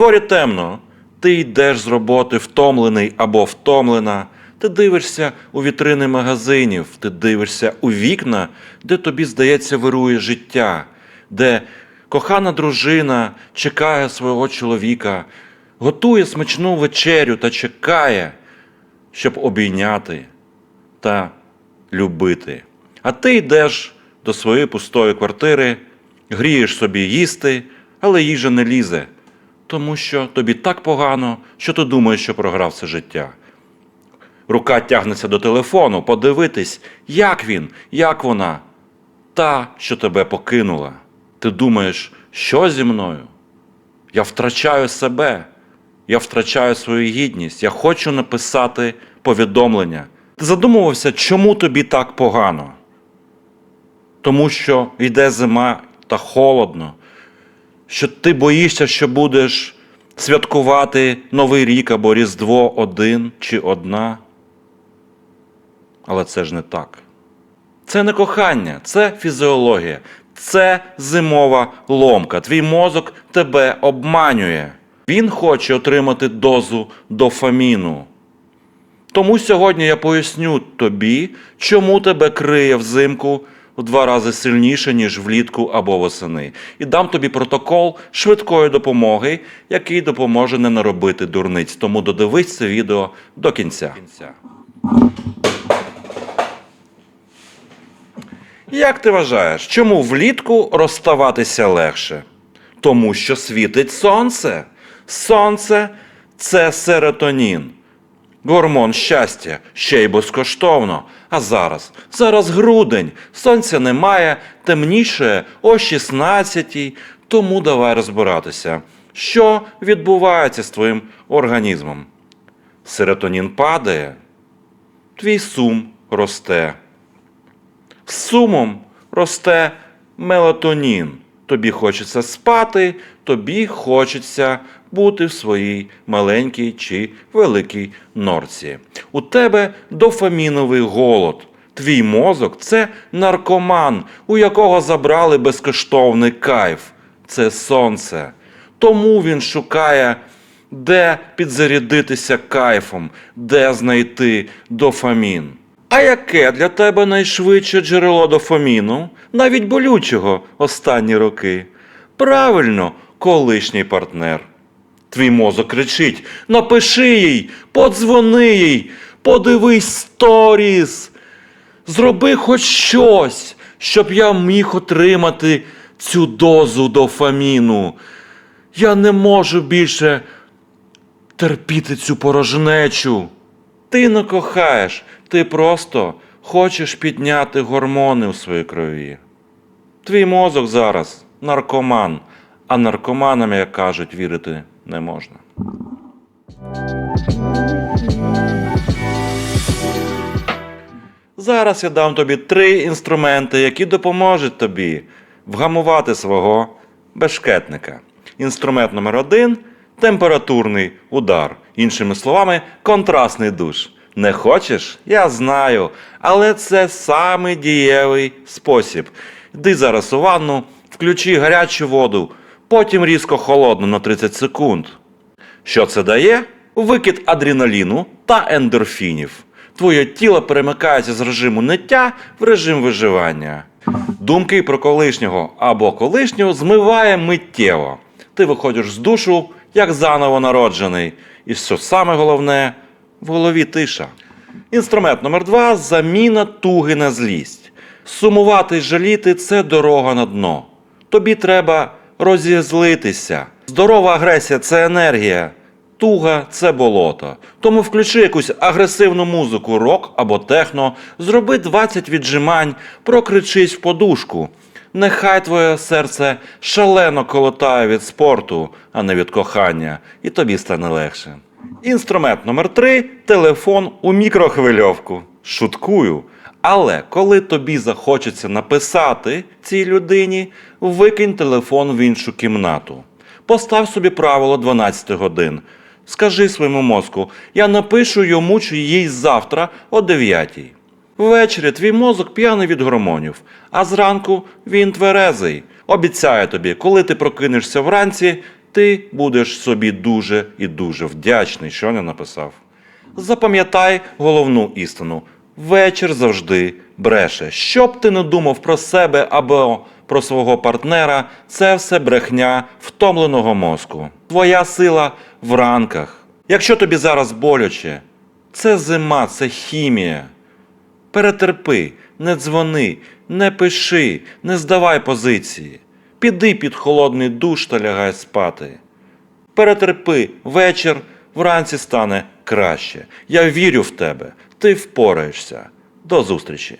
Дворі темно. Ти йдеш з роботи втомлений або втомлена. Ти дивишся у вітрини магазинів, ти дивишся у вікна, де тобі, здається, вирує життя, де кохана дружина чекає свого чоловіка, готує смачну вечерю та чекає, щоб обійняти та любити. А ти йдеш до своєї пустої квартири, грієш собі їсти, але їжа не лізе, тому що тобі так погано, що ти думаєш, що програв це життя. Рука тягнеться до телефону, подивитись, як він, як вона, та, що тебе покинула. Ти думаєш, що зі мною? Я втрачаю себе, я втрачаю свою гідність, я хочу написати повідомлення. Ти задумувався, чому тобі так погано? Тому що йде зима та холодно, що ти боїшся, що будеш святкувати Новий рік або Різдво один чи одна. Але це ж не так. Це не кохання, це фізіологія, це зимова ломка. Твій мозок тебе обманює. Він хоче отримати дозу дофаміну. Тому сьогодні я поясню тобі, чому тебе криє взимку в два рази сильніше, ніж влітку або восени. І дам тобі протокол швидкої допомоги, який допоможе не наробити дурниць. Тому додивись це відео до кінця. Як ти вважаєш, чому влітку розставатися легше? Тому що світить сонце. Сонце це серотонін. Гормон щастя ще й безкоштовно. А зараз, зараз грудень, сонця немає, темніше о 16-й, тому давай розбиратися, що відбувається з твоїм організмом. Серотонін падає, твій сум росте. З сумом росте мелатонін. Тобі хочеться спати, тобі хочеться бути в своїй маленькій чи великій норці. У тебе дофаміновий голод. Твій мозок це наркоман, у якого забрали безкоштовний кайф. Це сонце. Тому він шукає, де підзарядитися кайфом, де знайти дофамін. А яке для тебе найшвидше джерело дофаміну, навіть болючого останні роки? Правильно, колишній партнер. Твій мозок кричить: напиши їй, подзвони їй, подивись сторіс, зроби хоч щось, щоб я міг отримати цю дозу дофаміну. Я не можу більше терпіти цю порожнечу. Ти не кохаєш, ти просто хочеш підняти гормони у своїй крові. Твій мозок зараз наркоман, а наркоманам, як кажуть, вірити не можна. Зараз я дам тобі три інструменти, які допоможуть тобі вгамувати свого бешкетника. Інструмент номер один температурний удар. Іншими словами, контрастний душ. Не хочеш? Я знаю. Але це самий дієвий спосіб. Йди зараз у ванну, включи гарячу воду, потім різко холодну на 30 секунд. Що це дає? Викид адреналіну та ендорфінів. Твоє тіло перемикається з режиму ниття в режим виживання. Думки про колишнього або колишнього змиває миттєво. Ти виходиш з душу, як заново народжений. І що саме головне, в голові тиша. Інструмент номер два заміна туги на злість. Сумувати й жаліти це дорога на дно. Тобі треба розізлитися. Здорова агресія це енергія. Туга це болото. Тому включи якусь агресивну музику, рок або техно, зроби 20 віджимань, прокричись в подушку. Нехай твоє серце шалено колотає від спорту, а не від кохання, і тобі стане легше. Інструмент номер 3 телефон у мікрохвильовку. Шуткую. Але коли тобі захочеться написати цій людині, викинь телефон в іншу кімнату. Постав собі правило 12 годин. Скажи своєму мозку, я напишу йому чи їй завтра о 9. Ввечері твій мозок п'яний від гормонів, а зранку він тверезий. Обіцяю тобі, коли ти прокинешся вранці, ти будеш собі дуже і дуже вдячний, що не написав. Запам'ятай головну істину: вечір завжди бреше. Що б ти не думав про себе або про свого партнера, це все брехня втомленого мозку. Твоя сила в ранках. Якщо тобі зараз боляче, це зима, це хімія. Перетерпи, не дзвони, не пиши, не здавай позиції. Піди під холодний душ та лягай спати. Перетерпи вечір, вранці стане краще. Я вірю в тебе, ти впораєшся. До зустрічі!